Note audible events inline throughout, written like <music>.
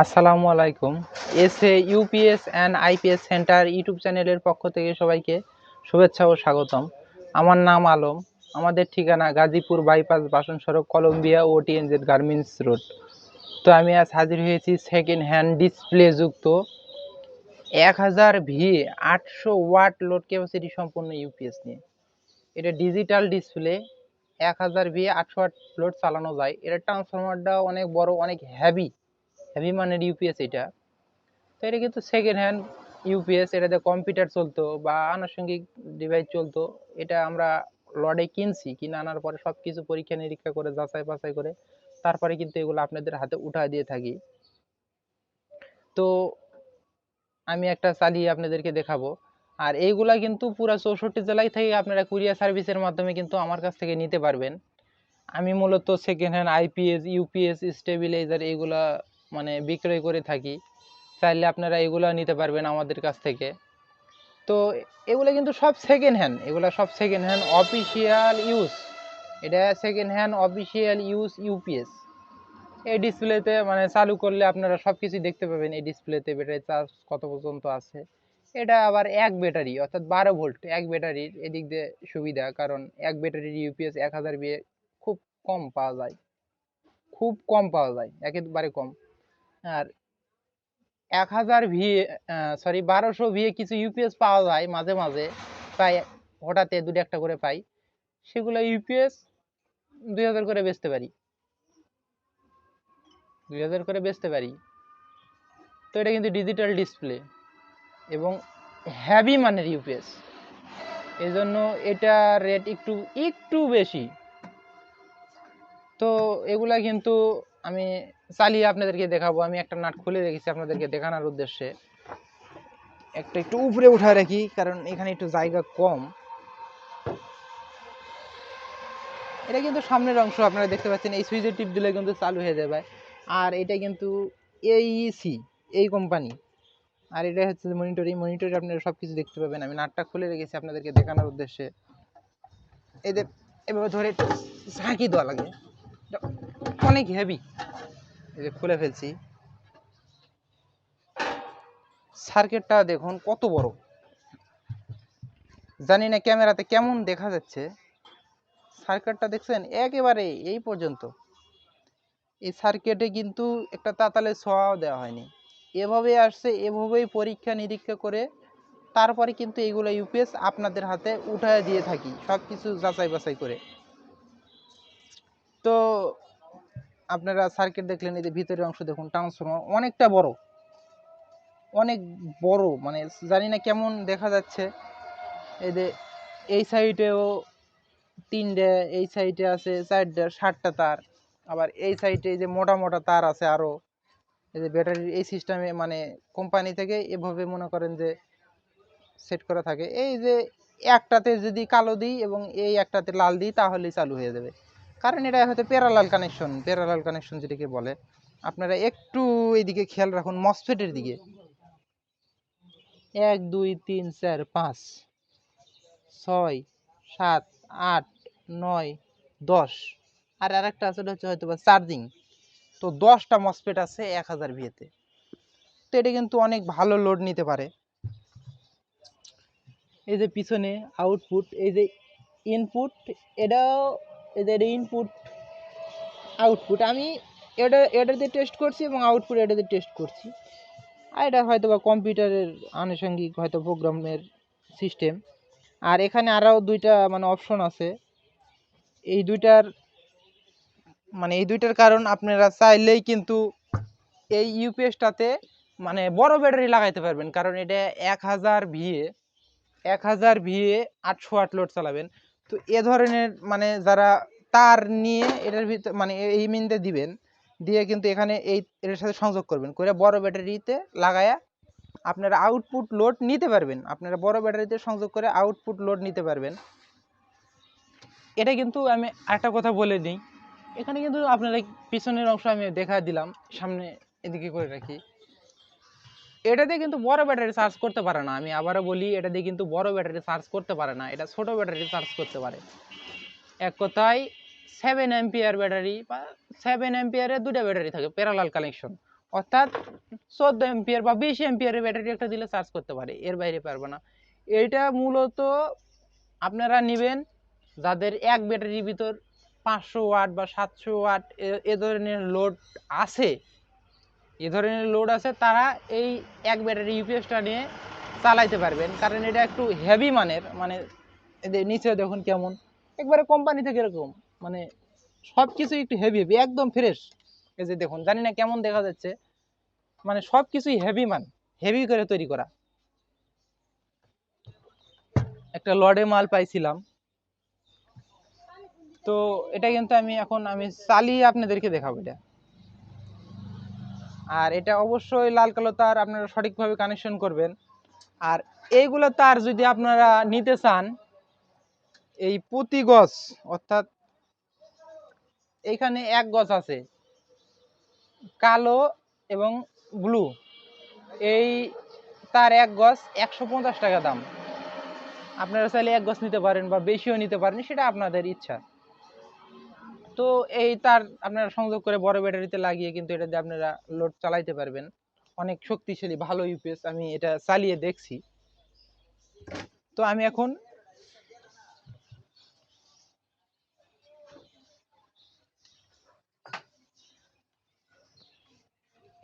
আসসালামু আলাইকুম। S A UPS and IPS centre YouTube চ্যানেলের পক্ষ থেকে সবাইকে শুভেচ্ছা ও স্বাগতম। আমার নাম আলম। আমাদের ঠিকানা গাজীপুর বাইপাস বাসন সড়ক কলম্বিয়া ও টিএনজেড গার্মেন্টস রোড। তো আমি আজ হাজির হয়েছি সেকেন্ড হ্যান্ড ডিসপ্লে যুক্ত এক হাজার ভি আটশো ওয়াট লোড ক্যাপাসিটি সম্পন্ন ইউপিএস নিয়ে। এটা ডিজিটাল ডিসপ্লে এক হাজার ভি আটশো ওয়াট লোড চালানো যায়। এটা ট্রান্সফরমারটা অনেক বড়, অনেক হ্যাভি হেভি মানের ইউপিএস এটা। তো এটা কিন্তু সেকেন্ড হ্যান্ড ইউপিএস এটাতে কম্পিউটার চলতো বা আনুষঙ্গিক ডিভাইস চলতো, এটা আমরা লডে কিনছি, কিনে আনার পরে সব কিছু পরীক্ষা নিরীক্ষা করে, যাচাই বাছাই করে, তারপরে কিন্তু এগুলো আপনাদের হাতে উঠা দিয়ে থাকি। তো আমি একটা চালিয়ে আপনাদেরকে দেখাবো। আর এইগুলা কিন্তু পুরো চৌষট্টি জেলায় থেকে আপনারা কুরিয়ার সার্ভিসের মাধ্যমে কিন্তু আমার কাছ থেকে নিতে পারবেন। আমি মূলত second hand IPS UPS stabiliser এগুলা মানে বিক্রয় করে থাকি। চাইলে আপনারা এগুলো নিতে পারবেন আমাদের কাছ থেকে। তো এগুলো কিন্তু সব সেকেন্ড হ্যান্ড এগুলো সব সেকেন্ড হ্যান্ড অফিসিয়াল ইউজ এটা second hand official use UPS এই ডিসপ্লেতে মানে চালু করলে আপনারা সব কিছু দেখতে পাবেন। এই ডিসপ্লেতে ব্যাটারি চার্জ কত পর্যন্ত আছে। এটা আবার এক ব্যাটারি অর্থাৎ বারো ভোল্ট এক ব্যাটারির এদিক দিয়ে সুবিধা। কারণ এক ব্যাটারির ইউপিএস এক হাজার বিয়ে খুব কম পাওয়া যায়। খুব কম পাওয়া যায়, একেবারে কম। আর এক হাজার ভিএ সরি বারোশো ভিএ কিছু ইউপিএস পাওয়া যায় মাঝে মাঝে। প্রায় হঠাৎ দুটো একটা করে পাই। সেগুলো ইউপিএস দুই হাজার করে বেচতে পারি। দুই হাজার করে বেচতে পারি। তো এটা কিন্তু ডিজিটাল ডিসপ্লে এবং হ্যাভি মানের ইউপিএস এই জন্য এটা রেট একটু একটু বেশি। তো এগুলা কিন্তু আমি চালিয়ে আপনাদেরকে দেখাবো। আমি একটা নাট খুলে রেখেছি আপনাদেরকে দেখানোর উদ্দেশ্যে। একটা একটু উপরে উঠা রাখি, কারণ এখানে একটু জায়গা কম। এটা কিন্তু সামনের অংশ, আপনারা দেখতে পাচ্ছেন, এই সুইচের টিপ দিলে কিন্তু চালু হয়ে যাবে। আর এটা কিন্তু এইসি এই কোম্পানি। আর এটা হচ্ছে মনিটর এই মনিটরে আপনারা সব কিছু দেখতে পাবেন। আমি নাটটা খুলে রেখেছি আপনাদেরকে দেখানোর উদ্দেশ্যে। এদের এভাবে ধরে ঝাঁকি দেওয়া লাগে। অনেক হেভি এই যে খুলে ফেলছি। সার্কিটটা দেখুন, কত বড়। জানি না ক্যামেরাতে কেমন দেখা যাচ্ছে। সার্কিটটা দেখছেন, একেবারে এই পর্যন্ত। এই সার্কিটে কিন্তু একটা তাতালে ছোঁয়াও দেওয়া হয়নি। এভাবে আসছে, এভাবেই পরীক্ষা নিরীক্ষা করে তারপরে কিন্তু এইগুলো ইউপিএস আপনাদের হাতে উঠায় দিয়ে থাকি সব কিছু যাচাই বাছাই করে। তো আপনারা সার্কিট দেখলেন, এই যে ভিতরের অংশ দেখুন ট্রান্সফর্মার অনেকটা বড়। অনেক বড় মানে জানি না কেমন দেখা যাচ্ছে। এই যে এই সাইডেও তিনটে, এই সাইডে আছে চারটে ষাটটা তার। আবার এই সাইডে এই যে মোটা মোটা তার আছে আরও এই যে ব্যাটারির এই সিস্টেমে মানে কোম্পানি থেকে এভাবে মনে করেন যে সেট করা থাকে। এই যে একটাতে যদি কালো দিই এবং এই একটাতে লাল দিই, তাহলেই চালু হয়ে যাবে। কারণ এটা হয়তো প্যারালাল কানেকশন প্যারালাল কানেকশন যেটাকে বলে। আপনারা একটু এইদিকে খেয়াল রাখুন মসফেটের দিকে। এক, দুই, তিন, চার, পাঁচ, ছয়, সাত, আট, নয়, দশ। আর আরেকটা আছে হচ্ছে হয়তো বা চার্জিং তো দশটা মসফেট আছে এক হাজার ভিএতে। তো এটা কিন্তু অনেক ভালো লোড নিতে পারে। এই যে পিছনে আউটপুট এই যে ইনপুট এটাও এদের ইনপুট আউটপুট আমি এটা এটা দিয়ে টেস্ট করছি এবং আউটপুট এটা দিয়ে টেস্ট করছি। আর এটা হয়তো বা কম্পিউটারের আনুষঙ্গিক হয়তো প্রোগ্রামের সিস্টেম আর এখানে আরও দুইটা মানে অপশন আছে। এই দুইটার মানে এই দুইটার কারণ আপনারা চাইলেই কিন্তু এই ইউপিএসটাতে মানে বড় ব্যাটারি লাগাইতে পারবেন। কারণ এটা এক হাজার ভিএ এক হাজার ভিএ আটশো আট লোড চালাবেন। তো এ ধরনের মানে যারা তার নিয়ে এটার ভিতর মানে এই মিনতে দিবেন, দিয়ে কিন্তু এখানে এই এটার সাথে সংযোগ করবেন। করে বড় ব্যাটারিতে লাগায়া আপনারা আউটপুট লোড নিতে পারবেন। আপনারা বড় ব্যাটারিতে সংযোগ করে আউটপুট লোড নিতে পারবেন। এটা কিন্তু আমি একটা কথা বলে নিই এখানে কিন্তু আপনারা পিছনের অংশ আমি দেখা দিলাম, সামনে এদিকে করে রাখি। এটাতে কিন্তু বড় ব্যাটারি চার্জ করতে পারে না। আমি আবারও বলি, এটা দিয়ে কিন্তু বড় ব্যাটারি চার্জ করতে পারে না। এটা ছোট ব্যাটারি চার্জ করতে পারে। এক কথায় সেভেন এম্পিয়ার ব্যাটারি বা সেভেন এম্পিয়ারের দুটা ব্যাটারি থাকে প্যারালাল কানেকশন অর্থাৎ চোদ্দ এম্পিয়ার বা বিশ এম্পিয়ারের ব্যাটারি একটা দিলে চার্জ করতে পারে, এর বাইরে পারবে না। এইটা মূলত আপনারা নেবেন যাদের এক ব্যাটারির ভিতর পাঁচশো ওয়াট বা সাতশো ওয়াট এ ধরনের লোড আছে এ ধরনের লোড আছে, তারা এই এক ব্যাটারি ইউপিএসটা নিয়ে চালাইতে পারবেন। কারণ এটা একটু হেভি মানের মানে এদের নিচে দেখুন কেমন। একবারে কোম্পানি থেকে এরকম মানে সব কিছু একটু হেভি হেভি একদম ফ্রেশ এই যে দেখুন, জানি না কেমন দেখা যাচ্ছে মানে সব কিছুই হেভি মান হেভি করে তৈরি করা। একটা লডে মাল পাইছিলাম। তো এটা কিন্তু আমি এখন, আমি চালিয়ে আপনাদেরকে দেখাবো এটা। আর এটা অবশ্যই লাল কালো তার আপনারা সঠিকভাবে কানেকশন করবেন। আর এইগুলো তার যদি আপনারা নিতে চান, এই প্রতি গছ, অর্থাৎ এখানে এক গছ আছে, কালো এবং ব্লু এই তার এক গছ একশো পঞ্চাশ টাকা দাম। আপনারা চাইলে এক গছ নিতে পারেন বা বেশিও নিতে পারেন, সেটা আপনাদের ইচ্ছা। তো এই তার আপনারা সংযোগ করে বড় ব্যাটারিতে লাগিয়ে কিন্তু এটা দিয়ে আপনারা লোড চালাইতে পারবেন। অনেক শক্তিশালী, ভালো ইউপিএস আমি এটা চালিয়ে দেখছি। তো আমি এখন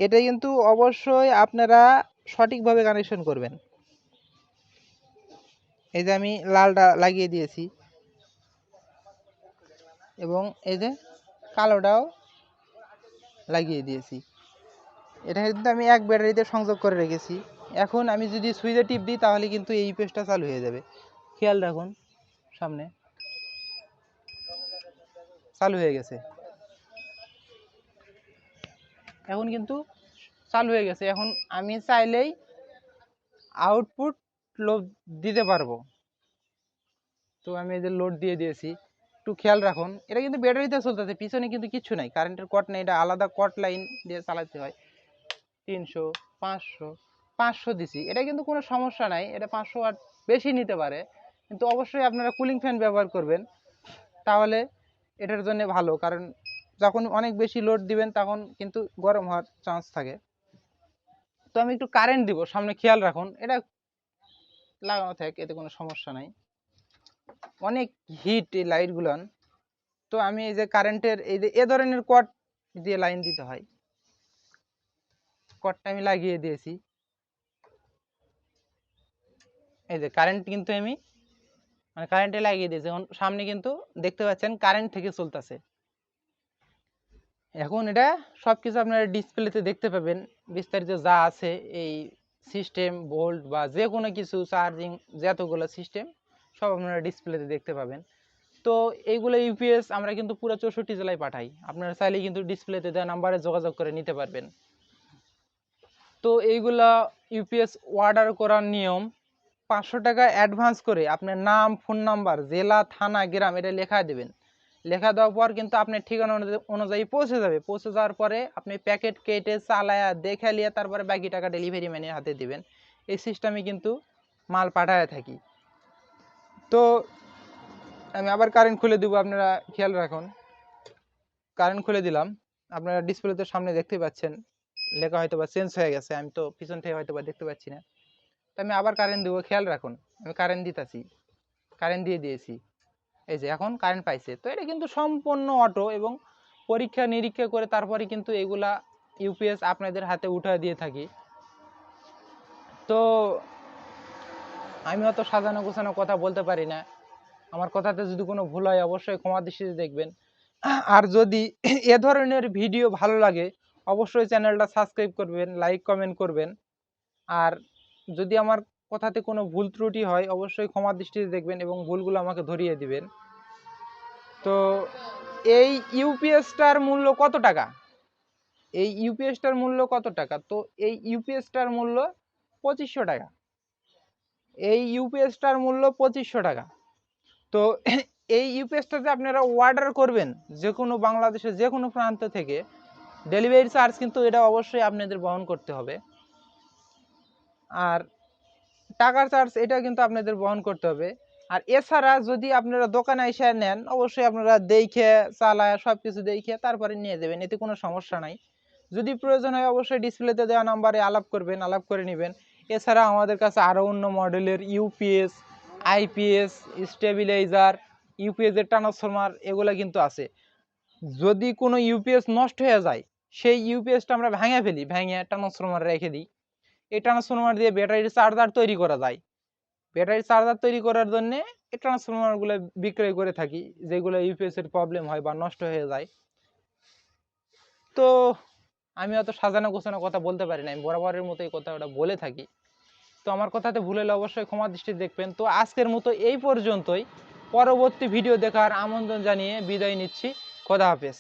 এটা কিন্তু অবশ্যই আপনারা সঠিকভাবে কানেকশন করবেন। এই যে আমি লালটা লাগিয়ে দিয়েছি। এবং এই যে কালোটাও লাগিয়ে দিয়েছি। এটা কিন্তু আমি এক ব্যাটারিতে সংযোগ করে রেখেছি। এখন আমি যদি সুইচে টিপ দিই, তাহলে কিন্তু এই পেজটা চালু হয়ে যাবে। খেয়াল রাখুন, সামনে। চালু হয়ে গেছে। এখন কিন্তু চালু হয়ে গেছে। এখন আমি চাইলেই আউটপুট লোড দিতে পারব। তো আমি যে লোড দিয়ে দিয়েছি। একটু খেয়াল রাখুন, এটা কিন্তু ব্যাটারিতে চলতেছে, পিছনে কিন্তু কিছু নাই কারেন্টের কট নেই, এটা আলাদা কট লাইন দিয়ে চালাতে হয়। তিনশো, পাঁচশো পাঁচশো দিছি এটা কিন্তু কোনো সমস্যা নাই, এটা পাঁচশো ওয়াট বেশি নিতে পারে, কিন্তু অবশ্যই আপনারা কুলিং ফ্যান ব্যবহার করবেন, তাহলে এটার জন্য ভালো, কারণ যখন অনেক বেশি লোড দিবেন, তখন কিন্তু গরম হওয়ার চান্স থাকে। তো আমি একটু কারেন্ট দিব, সামনে খেয়াল রাখুন, এটা লাগানো থাক, এতে কোনো সমস্যা নাই। অনেক হিট এই লাইটগুলো তো আমি এই যে কারেন্টের এই যে, এ ধরনের কট দিয়ে লাইন দিতে হয়। কটটা আমি লাগিয়ে দিয়েছি। এই যে কারেন্ট কিন্তু আমি মানে কারেন্টে লাগিয়ে দিয়েছি। এখন সামনে কিন্তু দেখতে পাচ্ছেন কারেন্ট থেকে চলতেছে। এখন এটা সব কিছু আপনারা ডিসপ্লেতে দেখতে পাবেন। বিস্তারিত যা আছে এই সিস্টেম ভোল্ট বা যে কোনো কিছু চার্জিং যতগুলো সিস্টেম সব আপনারা ডিসপ্লেতে দেখতে পাবেন। তো এইগুলো ইউপিএস আমরা কিন্তু পুরো চৌষট্টি জেলায় পাঠাই। আপনারা চাইলে কিন্তু ডিসপ্লেতে দেওয়া নাম্বারে যোগাযোগ করে নিতে পারবেন। তো এইগুলা ইউপিএস অর্ডার করার নিয়ম, পাঁচশো টাকা অ্যাডভান্স করে আপনার নাম ফোন নাম্বার জেলা, থানা, গ্রাম, এটা লেখা দেবেন। লেখা দেওয়ার পর কিন্তু আপনার ঠিকানা অনুযায়ী- পৌঁছে যাবে। পৌঁছে যাওয়ার পরে আপনি প্যাকেট কেটে চালায়া, দেখে তারপরে বাকি টাকা ডেলিভারি ম্যানের হাতে দিবেন। এই সিস্টেমে কিন্তু মাল পাঠায় থাকি। তো আমি আবার কারেন্ট খুলে দিব, আপনারা খেয়াল রাখুন। কারেন্ট খুলে দিলাম। আপনারা ডিসপ্লেতে সামনে দেখতে পাচ্ছেন, লেখা হয়তো বা চেঞ্জ হয়ে গেছে, আমি তো পিছন থেকে হয়তো বা দেখতে পাচ্ছি না। তো আমি আবার কারেন্ট দেবো, খেয়াল রাখুন, আমি কারেন্ট দিতেছি কারেন্ট দিয়ে দিয়েছি। এই যে এখন কারেন্ট পাইছে, তো এটা কিন্তু সম্পূর্ণ অটো এবং পরীক্ষা নিরীক্ষা করে তারপরে কিন্তু এগুলা ইউপিএস আপনাদের হাতে উঠা দিয়ে থাকি। তো আমি অত সাজানো গোছানো কথা বলতে পারি না। আমার কথাতে যদি কোনো ভুল হয়, অবশ্যই ক্ষমা দৃষ্টিতে দেখবেন। আর যদি এ ধরনের ভিডিও ভালো লাগে, অবশ্যই চ্যানেলটা সাবস্ক্রাইব করবেন, লাইক, কমেন্ট করবেন। আর যদি আমার কথাতে কোনো ভুল ত্রুটি হয়, অবশ্যই ক্ষমা দৃষ্টিতে দেখবেন এবং ভুলগুলো আমাকে ধরিয়ে দিবেন। তো এই ইউপিএসটার মূল্য কত টাকা? এই ইউপিএসটার মূল্য কত টাকা? তো এই ইউপিএসটার মূল্য পঁচিশশো টাকা। এই ইউপিএসটার মূল্য পঁচিশশো টাকা। তো <clears throat> এই ইউপিএসটাতে আপনারা অর্ডার করবেন যে কোনো বাংলাদেশের যে কোনো প্রান্ত থেকে। ডেলিভারি চার্জ কিন্তু এটা অবশ্যই আপনাদের বহন করতে হবে। আর টাকার চার্জ এটা কিন্তু আপনাদের বহন করতে হবে। আর এছাড়া যদি আপনারা দোকানে এসে নেন, অবশ্যই আপনারা দেখে, চালায় সব কিছু দেখে তারপরে নিয়ে যাবেন, এতে কোনো সমস্যা নাই। যদি প্রয়োজন হয় অবশ্যই ডিসপ্লেতে দেওয়া নাম্বারে আলাপ করবেন, আলাপ করে নেবেন। এছাড়া আমাদের কাছে আরও অন্য মডেলের ইউপিএস, আইপিএস, স্টেবিলাইজার, ইউপিএস এর ট্রান্সফরমার এগুলো কিন্তু আছে। যদি কোনো ইউপিএস নষ্ট হয়ে যায়, সেই ইউপিএসটা আমরা ভেঙে ফেলি, ভেঙে ট্রান্সফরমার রেখে দিই। এই ট্রান্সফরমার দিয়ে ব্যাটারির চার্জার তৈরি করা যায়। ব্যাটারির চার্জার তৈরি করার জন্য এই ট্রান্সফরমারগুলো বিক্রয় করে থাকি, যেগুলো ইউপিএস এর প্রবলেম হয় বা নষ্ট হয়ে যায়। তো আমি অত সাজানো গোছানো কথা বলতে পারি না, আমি বরাবরের মতো এই কথা ওটা বলে থাকি। তো আমার কথাতে ভুল হলে অবশ্যই ক্ষমা দৃষ্টি দেখবেন। তো আজকের মতো এই পর্যন্তই। পরবর্তী ভিডিও দেখার আমন্ত্রণ জানিয়ে বিদায় নিচ্ছি। খোদা হাফেজ।